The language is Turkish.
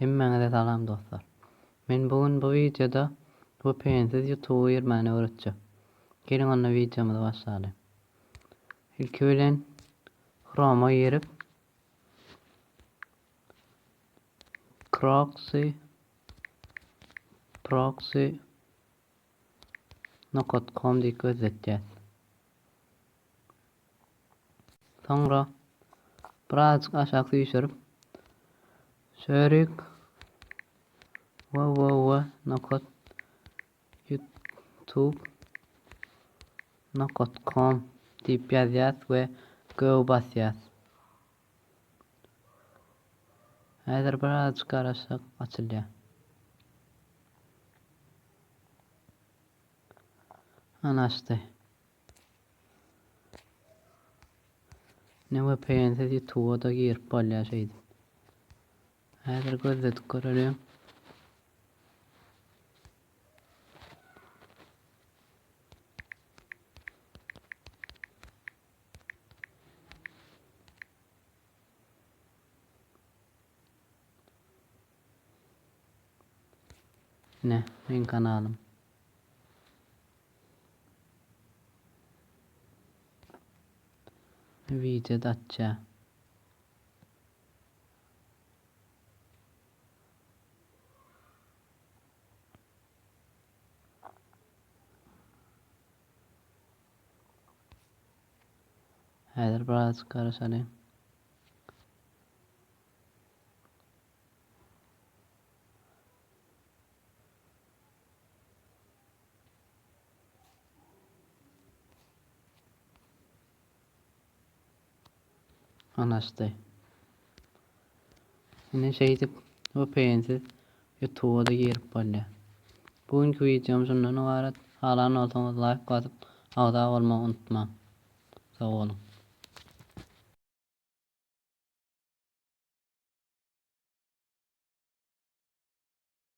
Hemmeňize salam dostlar. Men bugün bu videoda bu pensiz YouTube ýermäni öğretjek. Gelin onda videomuza başlaýaly. Ilki bilen Chrome'a girip proxy proxy .com diýip gözetjäs. Soňra birazjyk aşağı düşürip şerik www.youtube.com deyip yazacağız ve go basacağız. Eğer burada çıkarırsak açılıyor. Anlaştı. Neva beğenseydi tuğada girip paylaşaydım. Eğer gözetip görürüm. Ne, men kanalym. Video datça. Häzir birazjyk garaşalım. Anlaşty. Şeýdip VPN-siz YouTube'a da girip bolýar. Bugünkü videom şundan ibaret. Halan olsaňyz like basyp agza bolmagy unutmaň. Sag bolun.